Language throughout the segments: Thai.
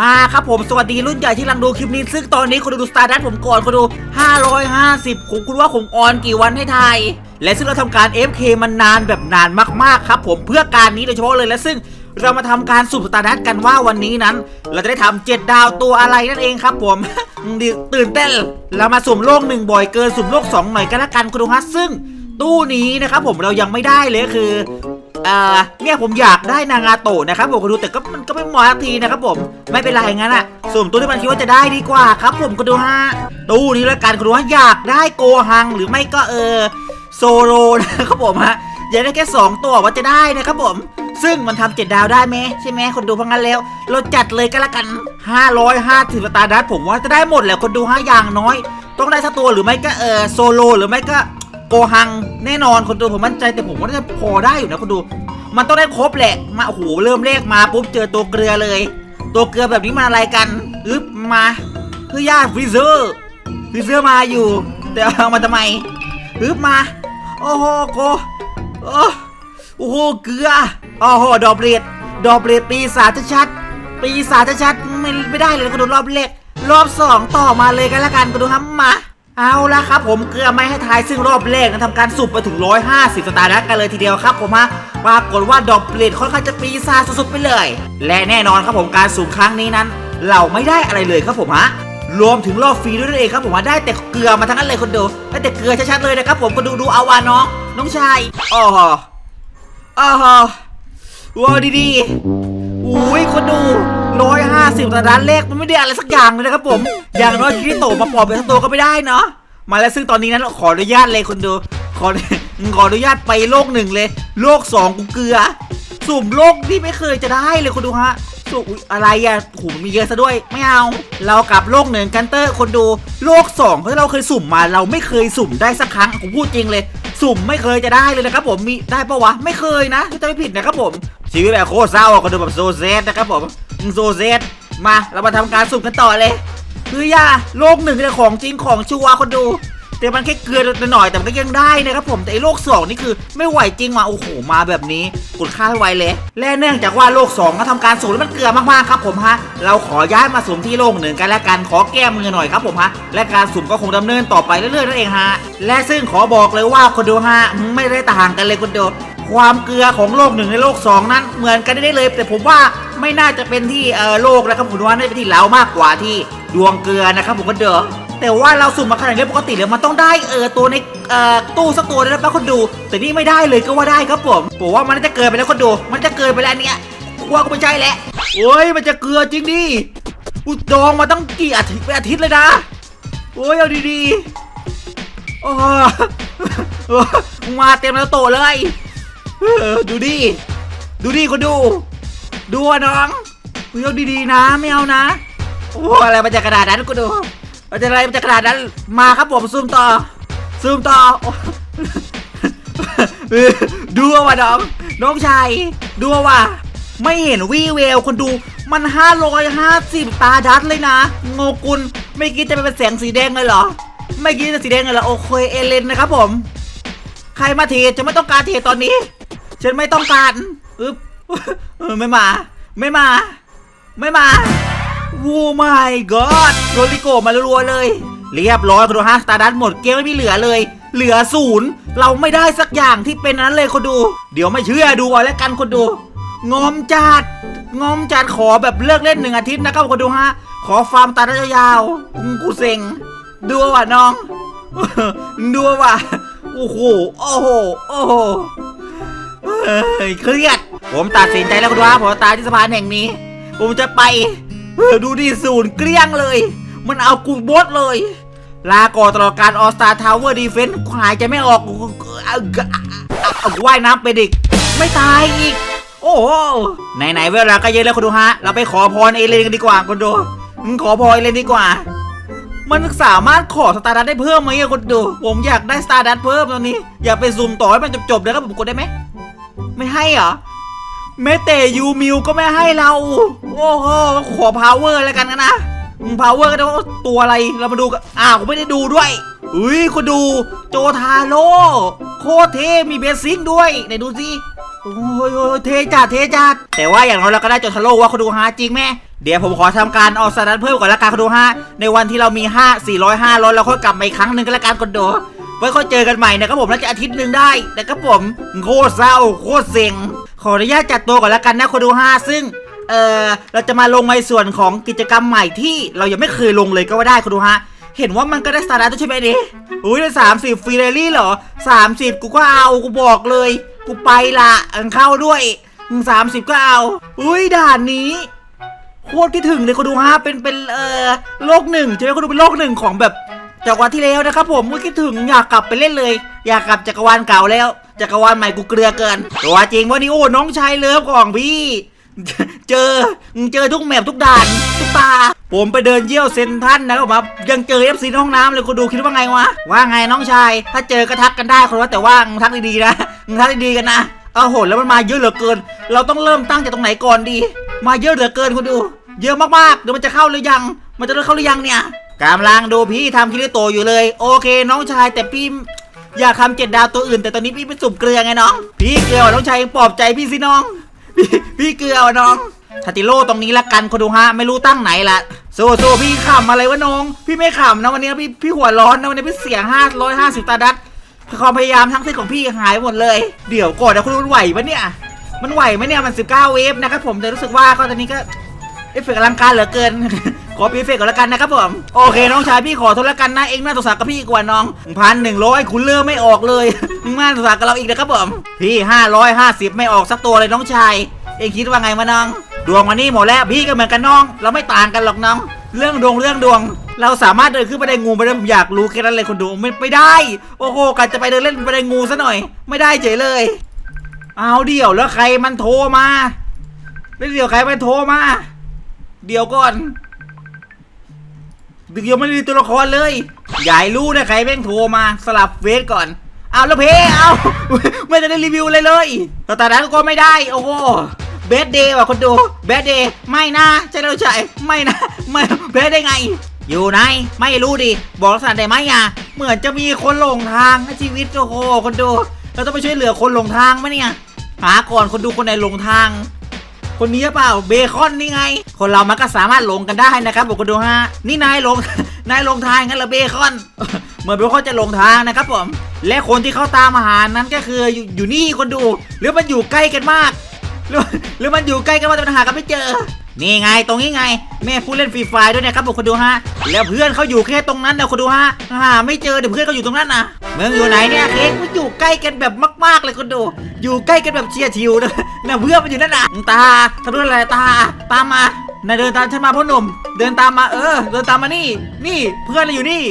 มาครับผมสวัสดีรุ่นใหญ่ที่กำลังดูคลิปนี้ ซึ่งตอนนี้คุณดูสตาร์ดัตผมก่อนคุณดู 550ผมคุณว่าผมออนกี่วันให้ไทย และซึ่งเราทำการ FK มันนานแบบนานมากๆครับผมเพื่อการนี้โดยเฉพาะเลยและซึ่งเรามาทำการสุ่มสตาร์ดัตกันว่าวันนี้นั้น เราจะได้ทำเจ็ดดาวตัวอะไรนั่นเองครับผมตื่นเต้นเรามาสุ่มโลกหนึ่งบ่อยเกินสุ่มโลกสองหน่อยก็แล้วกันคุณดูฮะซึ่งตู้นี้นะครับผมเรายังไม่ได้เลยคือ อ่อเนี่ยผมอยากได้นางาโตะนะครับผมก็ดูแต่ก็มันก็ไม่เหมาะสักทีนะครับผมไม่เป็นไรงั้นอะสุ่มตัวที่มันคิดว่าจะได้ดีกว่าครับ ผมก็ดูฮะตู้นี้ล้วกันก็ดูว่าอยากได้โกฮังหรือไม่ก็เออโซโลนะครับผมฮะอยากได้แค่สองตัวว่าจะได้นะครับผมซึ่งมันทำเจ็ดดาวได้ไหมใช่ไหมคนดูพังงั้นแล้ว เราจัดเลยก็แล้วกัน 550สตาร์ดัตผมว่าจะได้หมดแหละคนดูห้าอย่างน้อย ต้องได้สักตัวหรือไม่ก็เออโซโลหรือไม่ก็ โกหังแน่นอนคนดูผมมั่นใจแต่ผมว่าน่าจะพอได้อยู่นะคนดู มันต้องได้ครบแหละมาโอ้โหเริ่มเลขมาปุ๊บเจอตัวเกลือเลย ตัวเกลือแบบนี้มาอะไรกันอึบมาคือยาฟรีเซอร์ฟรีเซอร์มาอยู่ แต่เอามาทำไมอึบมาโอ้โหโกโอ้โอ้โหเกลือโอ้โหดอกเบรดดอกเบรดปีศาจชัดปีศาจชัดไม่ไม่ได้เลยคนดูรอบเลขรอบสองต่อมาเลยกันละกันคนดูครับมา เอาละครับผมเกลือไม่ให้ทายซึ่งรอบแรกนะทำการสุ่มไปถึง 150 สตาร์ดักกันเลยทีเดียวครับผมฮะปรากฏว่าดอกเปลดค่อนข้างจะปีศาจสุดๆไปเลย และแน่นอนครับผมการสุ่มครั้งนี้นั้น เราไม่ได้อะไรเลยครับผมฮะรวมถึงรอบฟรีด้วยนั่นเองครับผมว่าได้แต่เกลือมาทั้งนั้นเลยคนดูได้แต่เกลือชัดๆเลยนะครับผมก็ดูดูเอาวาน้องน้องชายอ๋ออ๋อว้าวดีๆอุ้ยคนดู ร้อยห้าสิบแต่ร้านเลขมันไม่ได้อะไรสักอย่างเลยนะครับผม อย่างน้อยคิริโตะมาปลอบเป็นทั้งตัวก็ไม่ได้เนาะ มาแล้วซึ่งตอนนี้นั้นขออนุญาตเลยคนดู ขอขออนุญาตไปโลกหนึ่งเลย โลกสองกูเกลือ สุ่มโลกที่ไม่เคยจะได้เลยคนดูฮะสุ่มอะไรอะหูมีเยอะซะด้วย ไม่เอา เรากลับโลกหนึ่งกันเตอร์คนดู โลกสองที่เราเคยสุ่มมา เราไม่เคยสุ่มได้สักครั้งผมพูดจริงเลย สุ่มไม่เคยจะได้เลยนะครับผม มีได้ปะวะ ไม่เคยนะถ้าจะไม่ผิดนะครับผม ชีวิตแบบโคตรเศร้าคนดูแบบโซเซตนะครับผม โซเซตมาเรามาทำการสุ่มกันต่อเลยคือยาโลกหนึ่งเนี่ยของจริงของชัวคนดูแต่มันแค่เกลือหน่อยแต่มันก็ยังได้นะครับผมแต่ไอ้โลกสองนี่คือไม่ไหวจริงมาโอ้โหมาแบบนี้กดค่าให้ไวเลยและเนื่องจากว่าโลกสองก็ทำการสุ่มแล้วมันเกลือมากๆครับผมฮะเราขอย้ายมาสุ่มที่โลกหนึ่งกันแล้วกันขอแก้มือหน่อยครับผมฮะและการสุ่มก็คงดำเนินต่อไปเรื่อยๆนั่นเองฮะและซึ่งขอบอกเลยว่าคนดูฮะไม่ได้ต่างกันเลยคนดู ความเกลือของโลกหนึ่งในโลกสองนั้นเหมือนกันได้เลย แต่ผมว่าไม่น่าจะเป็นที่เออโลกนะครับผมว่าน่าจะเป็นที่เรามากกว่าที่ดวงเกลือนะครับผมก็เด้อแต่ว่าเราสุ่มมาขนาดนี้ปกติแล้วมันต้องได้เออตัวในเอ่อตู้สักตัวนะป้าคนดู แต่นี่ไม่ได้เลยก็ว่าได้ครับผมผมว่ามันจะเกินไปแล้วคนดู มันจะเกินไปแล้วเนี่ยกลัวก็ไม่ใช่แหละโอ้ยมันจะเกลือจริงดิอุดองมาตั้งกี่อาทิตย์เป็นอาทิตย์เลยนะโอ้ยเอาดีๆโอ้โหมาเต็มแล้วโตเลย เออดูดิ ดูดิคนดู ดูอะน้องเฮ้ยเอาดีๆนะไม่เอานะ โอ้อะไรมาจากกระดาษนั้นกูดูมันจะอะไรมาจากกระดาษนั้น มาครับผมซูมต่อ ซูมต่อโอ้ดูเอาว่ะน้อง น้องชาย ดูว่ะไม่เห็นวีเวลคนดูมัน 550 ตาดัดเลยนะ โงกุลไม่คิดจะเป็นแสงสีแดงเลยเหรอ ไม่คิดจะสีแดงเลยเหรอ โอเคเอเลนนะครับผม ใครมาเทจะไม่ต้องการเทตอนนี้ ฉันไม่ต้องการอึ๊บเออไม่มา ไม่มา ไม่มาโอ้ my god โรลิโกมารัวๆเลย เรียบร้อยคนดูฮะสตาร์ดัตหมดเกมไม่มีเหลือเลย เหลือศูนย์เราไม่ได้สักอย่างที่เป็นนั้นเลยคนดู เดี๋ยวไม่เชื่อดูเอาแล้วกันคนดู งอมจัดงอมจัดขอแบบเลิกเล่นหนึ่งอาทิตย์นะครับคนดูฮะ ขอฟาร์มตาร์ยาวๆอืมกูเซ็งดูว่ะน้อง ดูว่ะโอ้โหโอ้โหโอ้โห ยเครียด ผมตัดสินใจแล้วคุณว่าผมจะตายที่สะพานแห่งนี้ ผมจะไปเดูดิศูนย์เกลี้ยงเลย มันเอากูบดเลย ลาก่อนตลอดการออสตาทาวเวอร์ดีเฟนต์หายใจไม่ออกว่ายน้ำไปดิกไม่ตายอีก โอ้โหไหนๆเวลาก็เยอะแล้วคุณดูฮะ เราไปขอพรเอเลนกันดีกว่าคุณดูขอพรเอเลนดีกว่ามันสามารถขอสตาร์ดัตได้เพิ่มไหมคุณดู ผมอยากได้สตาร์ดัตเพิ่มตอนนี้ อยากไปซูมต่อให้มันจบๆเลยครับผมกดได้ไหม ไม่ให้เหรอแม้แต่ยูมิวก็ไม่ให้เรา โอ้โหขอพาวเวอร์แล้วกันนะพาวเวอร์ก็ได้ว่าตัวอะไรเรามาดูกันอ้าวผมไม่ได้ดูด้วยอุ้ยคุณดูโจทาโร่โคตรเทมีเบสซิ่งด้วยไหนดูสิโอ้ยโอ้ยเทจัดเทจัดแต่ว่าอย่างน้อยเราก็ได้โจทาโร่ว่าคุณดูฮะจริงไหมเดี๋ยวผมขอทำการออกสตาร์ทเพิ่มก่อนละกันคุณดูฮะในวันที่เรามี 5 400 500เราค่อยกลับมาอีกครั้งหนึ่งก็แล้วกันคุณดู ไว้ค่อยเจอกันใหม่นะครับผมน่าจะอาทิตย์หนึ่งได้แต่ก็ผมโคตรเศร้าโคตรเซ็งขออนุญาตจัดตัวก่อนละกันนะคุณดูฮะซึ่งเออเราจะมาลงในส่วนของกิจกรรมใหม่ที่เรายังไม่เคยลงเลยก็ว่าได้คุณดูฮะเห็นว่ามันก็ได้สตาร์ทใช่ไหมดิอุ้ยได้สามสิบฟรีเรลี่เหรอสามสิบกูก็เอากูบอกเลย กูไปละอันเข้าด้วยสามสิบก็เอา อุ้ยด่านนี้โคตรคิดถึงเลยคุณดูฮะเป็นเป็นเออโลกหนึ่งใช่ไหมคุณดูเป็นโลกหนึ่งของแบบ จากวันที่แล้วนะครับผมก็คิดถึงอยากกลับไปเล่นเลย อยากกลับจักรวาลเก่าแล้วจักรวาลใหม่กูเกลือเกินตัวจริงวันนี้โอ้น้องชายเลิฟของพี่ เจอเจอทุกแมปทุกด่านทุกตา ผมไปเดินเยี่ยวเซนทันนะครับผมยังเจอเอฟซีในห้องน้ำเลยคุณดูคิดว่าไงวะว่าไงน้องชาย ถ้าเจอก็ทักกันได้คนว่าแต่ว่ามึงทักดีๆนะมึงทักดีๆกันนะเอาโหดแล้วมันมาเยอะเหลือเกิน เราต้องเริ่มตั้งจากตรงไหนก่อนดี มาเยอะเหลือเกินคุณดู เยอะมากๆเดี๋ยวมันจะเข้าหรือยัง มันจะเริ่มเข้าหรือยังเนี่ย กำลังดูพี่ทำคิริโตอยู่เลย โอเค น้องชายแต่พี่อยากทำเจ็ดดาวตัวอื่น แต่ตอนนี้พี่ไปสุ่มเกลือไงน้องพี่เกลือน้องชายปลอบใจพี่สิน้องพี่พี่เกลือน้องทาติโร่ตรงนี้ละกันคนดูฮะไม่รู้ตั้งไหนละโซโซพี่ขำอะไรวะน้อง พี่ไม่ขำนะวันนี้พี่พี่หัวร้อนนะวันนี้พี่เสียงห้าร้อยห้าสิบตาดัดความพยายามทั้งสิ้นของพี่หายหมดเลย เดี๋ยวก่อนนะคุณรู้ไหวปะเนี่ย มันไหวไหมเนี่ยมัน 19 เวฟนะครับผมแต่รู้สึกว่าก็ตอนนี้ก็เอฟเฟกต์อลังการเหลือเกิน อปีเอฟเฟกก่อนละกันนะครับผม โอเคน้องชายพี่ขอโทษละกันนะเองน่าสงสารกับพี่กว่าน้องพันหนึ่งร้อยคุณเลือกไม่ออกเลยมึงน่าสงสารกับเราอีกนะครับผม พี่ห้าร้อยห้าสิบไม่ออกสักตัวเลยน้องชาย เองคิดว่าไงมาน้อง ดวงวันนี้หมดแล้วพี่ก็เหมือนกันน้อง เราไม่ต่างกันหรอกน้อง เรื่องดวงเรื่องดวง เราสามารถเดินขึ้นไปได้งูไปได้ผมอยากรู้แค่นั้นเลยคนดูไม่ไม่ได้ โอ้โหกันจะไปเดินเล่นไปได้งูซะหน่อย ไม่ได้เฉยเลย เอาเดี๋ยวแล้วใครมันโทรมาแล้วเดี๋ยวใครมันโทรมา เดี๋ยวก่อน ยังไม่ได้ตัวละครเลยอยายรู้นะใครแม่งโทรมาสลับเฟซก่อนเอาแล้วเพเอาไม่ได้รีวิวเลยเลยแต่ตอนนั้นก็ไม่ได้ โอ้โหเบสเดย์ว่ะคนดูเบสเดย์ไม่นะใช่เราใช่ไม่นะไม่เบสได้ไง อยู่ไหนไม่รู้ดิบอกลักษณะได้ไหมอะเหมือนจะมีคนหลงทางนะชีวิตโอ้โหคนดูเราต้องไปช่วยเหลือคนหลงทางไหมเนี่ยหาก่อนคนดูคนไหนหลงทาง คนนี้เปล่าเบคอนนี่ไง คนเรามันก็สามารถหลงกันได้นะครับผมคนดูฮะนี่นายหลงนายหลงทางงั้นเหรอเบคอน เหมือนเบคอนจะหลงทางนะครับผม และคนที่เขาตามอาหารนั้นก็คืออยู่อยู่นี่คนดู หรือมันอยู่ใกล้กันมาก หรือหรือมันอยู่ใกล้กันมากแต่มันหากันไม่เจอ นี่ไงตรงนี้ไง แม่ผู้เล่นฟรีไฟด้วยนะครับผมคนดูฮะแล้วเพื่อนเขาอยู่แค่ตรงนั้นนะคนดูฮะหาไม่เจอเดี๋ยวเพื่อนเขาอยู่ตรงนั้นนะเมืองอยู่ไหนเนี่ยเค้กมันอยู่ใกล้กันแบบมาก ๆเลยคนดู อยู่ใกล้กันแบบเชียร์ทิวนะนะเพื่อนมันอยู่นั่นน่ะตาทำด้วยอะไรตา ตามมานายเดินตามฉันมาพ่อหนุ่ม เดินตามมาเออ เดินตามมานี่ นี่เพื่อนเราอยู่นี่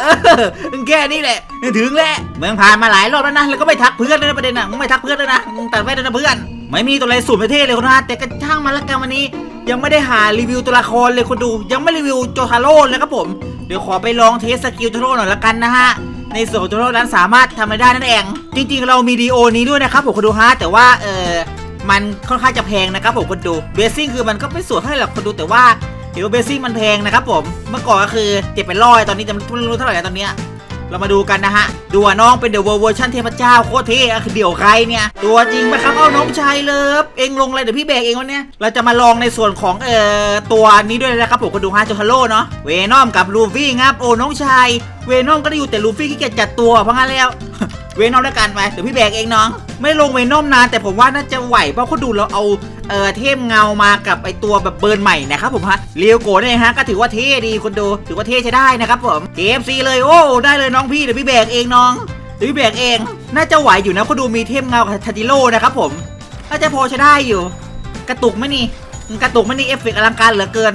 เออแค่นี้แหละถึงแล้วเมืองผ่านมาหลายรอบแล้วนะแล้วก็ไม่ทักเพื่อนเลยนะประเด็นน่ะมึงไม่ทักเพื่อนเลยนะมึงตัดไว้เลยนะเพื่อน ไม่มีตัวอะไรสูตรประเทศเลยคุณฮะแต่ก็ช่างมันละกันวันนี้ ยังไม่ได้หารีวิวตัวละครเลยคุณดู ยังไม่รีวิวโจทาโร่เลยครับผมเดี๋ยวขอไปลองเทสสกิลโจทาโร่หน่อยละกันนะฮะ ในส่วนของตัวโร่นั้นสามารถทำได้นั่นเอง จริงๆ เรามีดีโอนี้ด้วยนะครับผมคุณดูฮะแต่ว่าเออมันค่อนข้างจะแพงนะครับผมคุณดูเบสซิ่งคือมันก็ไม่สวยเท่าไหร่หรอกคุณดูแต่ว่าเดี๋ยวเบสซิ่งมันแพงนะครับผมเมื่อก่อนก็คือเจ็บเป็นร้อยตอนนี้จะไม่รู้เท่าไหร่แล้วตอนเนี้ย เรามาดูกันนะฮะ ดูว่าน้องเป็นเดอะเวอร์ชันเทพเจ้าโคตรเท่อะเดี่ยวใครเนี่ย ตัวจริงไหมครับ เอาน้องชายเลิฟเองลงเลยเดี๋ยวพี่แบกเองวันเนี้ยเราจะมาลองในส่วนของเอ่อตัวนี้ด้วยนะครับผมก็ดูฮะโจฮาโร่เนาะ เวนอมกับลูฟี่ครับ โอ้น้องชาย เวนอมก็ได้อยู่แต่ลูฟี่ขี้เกียจจัดตัวเพราะงั้นแล้ว เวนอมด้วยกันไปเดี๋ยวพี่แบกเองน้อง ไม่ลงเวนอมนานแต่ผมว่าน่าจะไหวเพราะเขาดูแล้วเอาเอ่อเทพเงามากับไอตัวแบบเบิร์นใหม่นะครับผมฮะเรียวโกะเนี่ยฮะก็ถือว่าเท่ดีคนดูถือว่าเท่ใช้ได้นะครับผมเกมซีเลยโอ้ได้เลยน้องพี่เดี๋ยวพี่แบกเองน้องเดี๋ยวพี่แบกเอง น่าจะไหวอยู่นะเขาดูมีเทพเงากับทาติโร่นะครับผมน่าจะพอใช้ได้อยู่ กระตุกไหมนี่กระตุกไหมนี่เอฟเฟกต์อลังการเหลือเกิน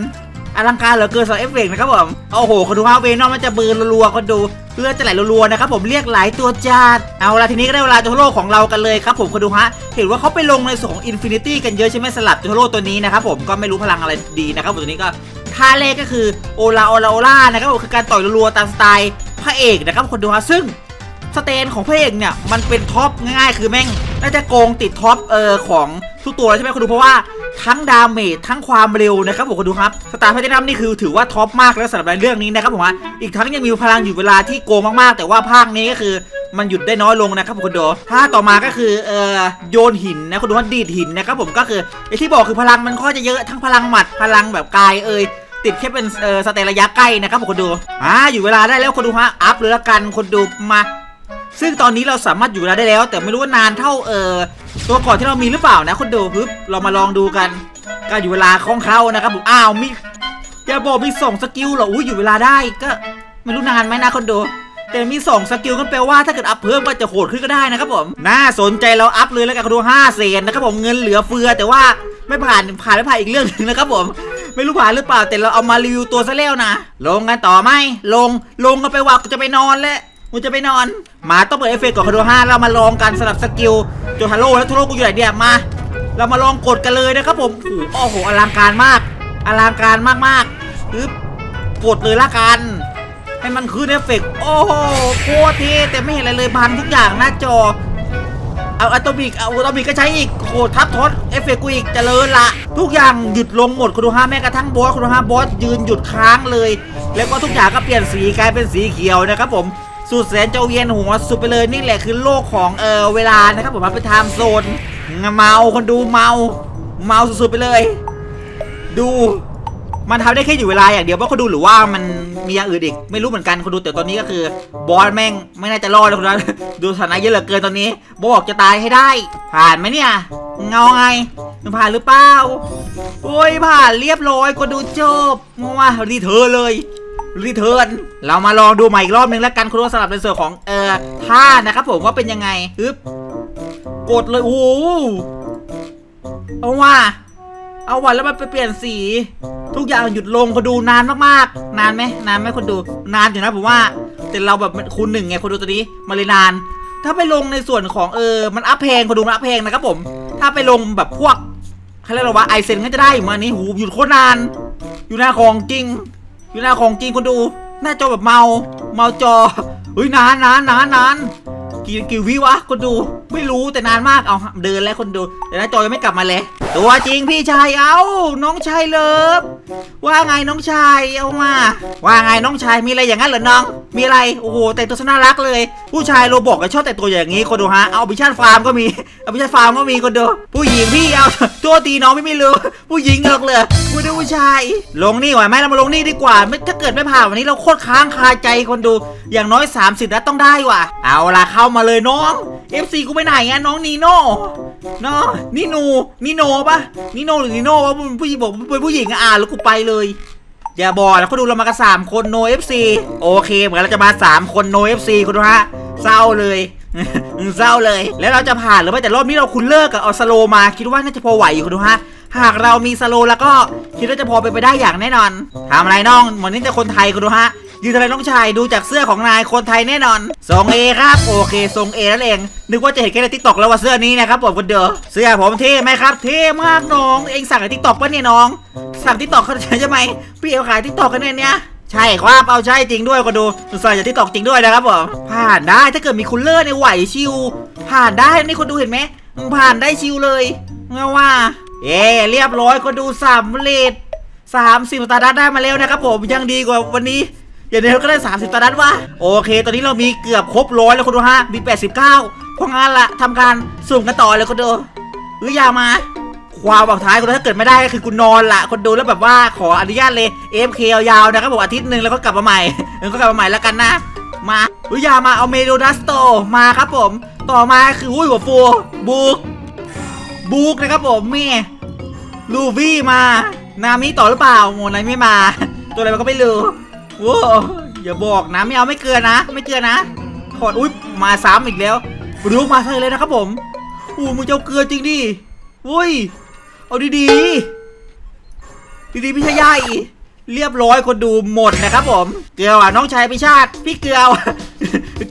อลังการเหลือเกินสำหรับเอฟเฟกต์นะครับผมโอ้โหคนดูฮะเวนอมมันจะเบิร์นรัวๆคนดูเลือดจะไหลรัวๆนะครับผมเรียกหลายตัวจัดเอาละทีนี้ก็ได้เวลาโจโร่ของเรากันเลยครับผมคนดูฮะเห็นว่าเขาไปลงในส่วนของอินฟินิตี้กันเยอะใช่ไหมสลับโจโร่ตัวนี้นะครับผมก็ไม่รู้พลังอะไรดีนะครับผมตัวนี้ก็ท่าแรกก็คือโอลาโอลาโอลานะครับผมคือการต่อยรัวๆตามสไตล์พระเอกนะครับคนดูฮะซึ่งสเตนของพระเอกเนี่ยมันเป็นท็อปง่ายๆคือแม่งน่าจะโกงติดท็อปเออของทุกตัวเลยใช่ไหมคุณดูเพราะว่า ทั้งดาเมจทั้งความเร็วนะครับผมคุณดูครับสตาร์พัฒนัมนี่คือถือว่าท็อปมากแล้วสำหรับในเรื่องนี้นะครับผมอีกทั้งยังมีพลังอยู่เวลาที่โกงมากๆ แต่ว่าภาคนี้ก็คือมันหยุดได้น้อยลงนะครับผมคุณดูถ้าต่อมาก็คือเอ่อโยนหินนะคุณดูว่าดีดหินนะครับผมก็คือไอที่บอกคือพลังมันค่อยจะเยอะทั้งพลังหมัดพลังแบบกายเอ่ยติดแค่เป็นเอ่อสเตตระยะใกล้นะครับผมคุณดูอ่าอยู่เวลาได้แล้วคุณดูฮะอัพเลยละกันคุณดูมา ซึ่งตอนนี้เราสามารถอยู่เวลาได้แล้ว แต่ไม่รู้ว่านานเท่าเอ่อ ตัวก่อนที่เรามีหรือเปล่านะคุณดูปึ๊บเรามาลองดูกันการอยู่เวลาของเขานะครับผมอ้าวมีอย่าบอกมีสองสกิลเหรออุ้ยอยู่เวลาได้ก็ไม่รู้นานไหมนะคุณดูแต่มีสองสกิลก็แปลว่าถ้าเกิดอัพเพิ่มก็จะโหดขึ้นก็ได้นะครับผมน่าสนใจเราอัพเลยแล้วกันคุณดู5เศษนะครับผมเงินเหลือเฟือ แต่ว่าไม่ผ่านผ่านไม่ผ่านอีกเรื่องหนึงนะครับผมไม่รู้ผ่านหรือเปล่าแต่เราเอามารีวิวตัวซะแล้วนะลงกันต่อไหมลงลงกันไปว่ากูจะไปนอนแล้ว กูจะไปนอนหมาต้องเปิดเอฟเฟกต์ก่อนคาโดห้าเรามาลองกันสลับสกิลโจฮาโร่แล้วทุโรกูอยู่ไหนเดียมา เรามาลองกดกันเลยนะครับผมโอ้โหอลังการมาก อลังการมากๆปึ๊บกดเลยละกัน ให้มันขึ้นเอฟเฟกต์โอ้โหโคตรเท่แต่ไม่เห็นอะไรเลยพันทุกอย่างหน้าจอเอาอะโตมิกเอาอะโตมิกก็ใช้อีกโหทับทดเอฟเฟกต์กูอีกเจริญละ ทุกอย่างหยุดลงหมดคุณดูฮะแม้กระทั่งบอสคุณดูฮะบอสยืนหยุดค้างเลย แล้วก็ทุกอย่างก็เปลี่ยนสีกลายเป็นสีเขียวนะครับผม สุดแสนจะเวียนหัวสุดไปเลยนี่แหละคือโลกของเออเวลานะครับผมมันเป็นไทม์โซนเมาคนดูเมา เมาสุดๆไปเลย ดูมันทำได้แค่อยู่เวลาอย่างเดียวว่าเขาดูหรือว่ามันมีอย่างอื่นอีกไม่รู้เหมือนกันเขาดูแต่ตอนนี้ก็คือบอสแม่งไม่น่าจะรอดแล้วคนนั้นดูสถานะเยอะเหลือเกินตอนนี้บอกจะตายให้ได้ ผ่านไหมเนี่ยเงาไงมันผ่านหรือเปล่าโอ้ยผ่านเรียบร้อยก็ดูจบมาว่ารีเทิร์เลย รีเทิร์นเรามาลองดูใหม่อีกรอบนึงแล้วกันคุณว่าสลับในส่วนของเอ่อท่านะครับผมว่าเป็นยังไงฮึบกดเลยโอ้เอาว่าเอาวันแล้วมันไปเปลี่ยนสี ทุกอย่างหยุดลงคนดูนานมากๆ นานไหมนานไหมคนดูนานอยู่นะผมว่า แต่เราแบบคูณหนึ่งไงคนดูตัวนี้มาเลยนาน ถ้าไปลงในส่วนของเออมันอัพเพลงคนดูมันอัพเพลงนะครับผม ถ้าไปลงแบบพวกเขาเรียกว่าไอเซนก็จะได้มานี้หูหยุดโคตรนาน อยู่หน้าของจริง อยู่หน้าของจริงคนดู หน้าจอแบบเมา เมาจอเฮ้ยนานนานนานนานกี่กี่วิวะคนดู ไม่รู้แต่นานมากเอาเดินแล้วคนดูแต่น้าจอยังไม่กลับมาเลย ตัวจริงพี่ชายเอาน้องชายเลิฟว่าไงน้องชายเอามา ว่าไงน้องชายมีอะไรอย่างนั้นเหรอน้อง มีอะไรโอ้โหแต่งตัวน่ารักเลย ผู้ชายโรบอกก็ชอบแต่งตัวอย่างนี้คนดูฮะเอาบิชันฟาร์มก็มีเอาบิชันฟาร์มก็มีคนดูผู้หญิงพี่เอาตัวตีน้องไม่ไม่รู้ผู้หญิงเลิกเลยกูดูผู้ชาย ลงนี่ไหวไหมเรามาลงนี่ดีกว่าไม่ถ้าเกิดไม่ผ่านวันนี้เราโคตรค้างคาใจคนดู อย่างน้อย 30นัดต้องได้ว่ะ เอาล่ะเข้ามาเลยน้อง FC กูไปไหนอะน้องนีโน่น้องนี่นูนี่โนปะนี่โนหรือนีโน่วะผู้หญิงบอกเป็นผู้หญิงอะอ่านแล้วกูไปเลย อย่าบอกนะเขาดูเรามากันสามคนโน FC โอเค เหมือนเราจะมาสามคนโน FC คุณดูฮะเศร้าเลยเศร้าเลย แล้วเราจะผ่านหรือไม่แต่รอบนี้เราคุณเลิกกับเอาสโลมาคิดว่าน่าจะพอไหวอยู่คุณดูฮะหากเรามีสโลแล้วก็คิดว่าจะพอเป็นไปได้อย่างแน่นอนทำอะไรน้องเหมือนนี่จะคนไทยคุณดูฮะ ยืนอะไรน้องชายดูจากเสื้อของนายคนไทยแน่นอนทรงเอครับโอเคทรงเอนั่นเอง นึกว่าจะเห็นแค่ในทิกตอกแล้วว่าเสื้อนี้นะครับผมคุณเดอเสื้อผมเท่ไหมครับ เท่มากน้องเองสั่งในทิกตอกปะเนี่ยน้อง สั่งทิกตอกเขาใช่ไหมพี่เอวขายทิกตอกกันเนี่ยเนี่ยใช่ครับเอาใช่จริงด้วยก็ดูใส่จากทิกตอกจริงด้วยนะครับผมผ่านได้ถ้าเกิดมีคุณเลอร์ในยไหวชิว ผ่านได้นี่คนดูเห็นไหมผ่านได้ชิวเลยเงาว่าเอ๊เรียบร้อยคนดูสำเร็จสามสิบตาร์ดัตได้มาแล้วนะครับผมยังดีกว่าวันนี้ อย่างนี้เราก็ได้ 30ตอนนั้นวะโอเค ตอนนี้เรามีเกือบครบร้อยแล้วคุณดูฮะมี 89เพราะงั้นละทำการสุ่มกันต่อเลยคุณดูหรืออยามา ความบอกท้ายคุณดูถ้าเกิดไม่ได้ก็คือคุณนอนละคนดูแล้วแบบว่าขออนุญาตเลย AFK ยาวๆนะครับผมอาทิตย์หนึ่งแล้วก็กลับมาใหม่แล้วก็กลับมาใหม่แล้วกันนะ มาหรืออยามาเอาเมโดดัสโตมาครับผม ต่อมาคืออุ้ยหัวฟูบุกบุกนะครับผมแม่ลูฟี่มา นามิต่อหรือเปล่าโมนายไม่มา ตัวอะไรมันก็ไม่รู้ ว้อย่าบอกนะไม่เอาไม่เกินนะ ไม่เกินนะขอดอุ้ยมาซ้ำอีกแล้วรูกมาใส่เลยนะครับผมอู้มึงจะเอาเกลือจริงดิอุ้ยเอาดีๆดีๆพี่ชายใหญ่เรียบร้อยคนดูหมดนะครับผม เกลือว่ะน้องชายพิชาติ พี่เกลือว่ะ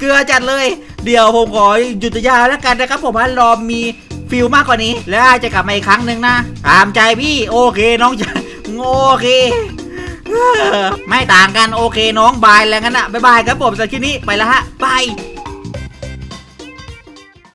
เกลือจัดเลย เดี๋ยวผมขอหยุดยาแล้วกันนะครับผมให้รอมีฟิลมากกว่านี้ แล้วจะกลับมาอีกครั้งหนึ่งนะตามใจพี่ โอเคน้องชายโอเค ไม่ต่างกันโอเคน้องบายแล้วงั้นอะบายบายครับผมสำหรับคลิปนี้ไปแล้วฮะบาย